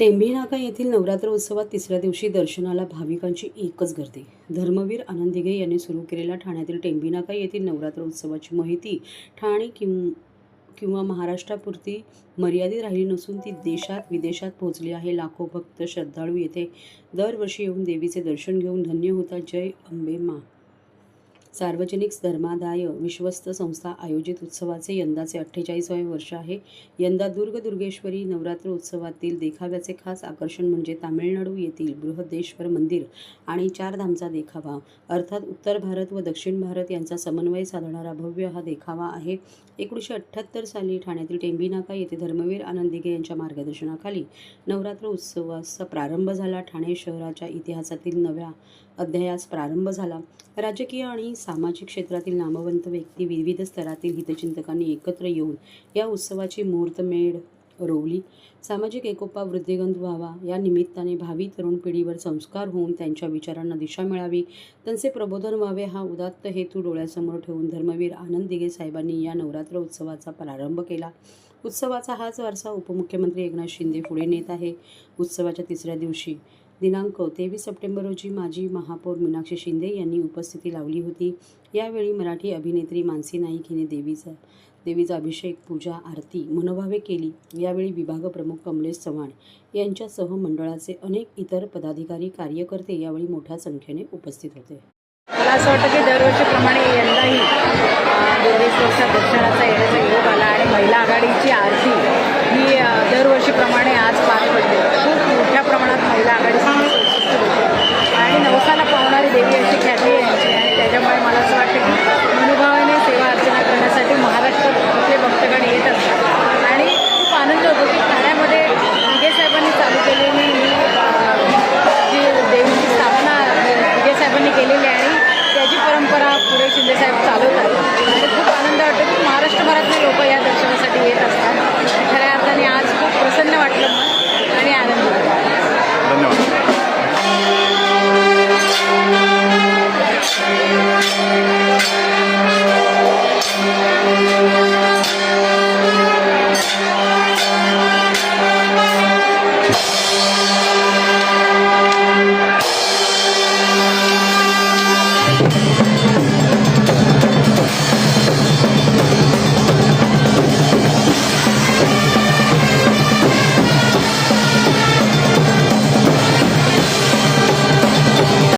टेंभीनाका येथील नवरात्र उत्सवात तिसऱ्या दिवशी दर्शनाला भाविकांची एकच गर्दी. धर्मवीर आनंद दिघे यांनी सुरू केलेल्या ठाण्यातील टेंभीनाका येथील नवरात्र उत्सवाची माहिती ठाणे किं किंवा महाराष्ट्रापुरती मर्यादित राहिली नसून ती देशात विदेशात पोहोचली आहे. लाखो भक्त श्रद्धाळू येथे दरवर्षी येऊन देवीचे दर्शन घेऊन धन्य होतात. जय अंबे मा सार्वजनिक धर्मादाय विश्वस्त संस्था आयोजित उत्सवाचे यंदाचे अठ्ठेचाळीसावे वर्ष आहे. यंदा दुर्ग दुर्गेश्वरी नवरात्र उत्सवातील देखाव्याचे खास आकर्षण म्हणजे तामिळनाडू येथील बृहदेश्वर मंदिर आणि चारधामचा देखावा. अर्थात उत्तर भारत व दक्षिण भारत यांचा समन्वय साधणारा भव्य हा देखावा आहे. एकोणीसशे अठ्ठ्याहत्तर साली ठाण्यातील टेंबीनाका येथे धर्मवीर आनंद दिघे यांच्या मार्गदर्शनाखाली नवरात्र उत्सवाचा प्रारंभ झाला. ठाणे शहराच्या इतिहासातील नव्या अध्यायास प्रारंभ झाला. राजकीय आणि सामाजिक क्षेत्रातील नामवंत व्यक्ती विविध स्तरातील हितचिंतकांनी एकत्र येऊन या उत्सवाची मुहूर्तमेढ रोवली. सामाजिक एकोपा वृद्धिगंत व्हावा या निमित्ताने भावी तरुण पिढीवर संस्कार होऊन त्यांच्या विचारांना दिशा मिळावी. त्यांचे प्रबोधन व्हावे हा उदात्त हेतू डोळ्यासमोर ठेवून धर्मवीर आनंद दिघे साहेबांनी या नवरात्र उत्सवाचा प्रारंभ केला. उत्सवाचा हाच वारसा उपमुख्यमंत्री एकनाथ शिंदे पुढे नेत आहे. उत्सवाच्या तिसऱ्या दिवशी दिनांक तेवीस सप्टेंबर रोजी माजी महापौर मीनाक्षी शिंदे यांनी उपस्थिती लावली होती. यावेळी मराठी अभिनेत्री मानसी नाईक हिने देवीचा देवीचा अभिषेक पूजा आरती मनोभावे केली. यावेळी विभाग प्रमुख कमलेश चव्हाण यांच्यासह मंडळाचे अनेक इतर पदाधिकारी कार्यकर्ते यावेळी मोठ्या संख्येने उपस्थित होते. मला असं वाटतं की दरवर्षीप्रमाणे यंदाही अं, दुर्गेश्वरच्या दर्शनाचा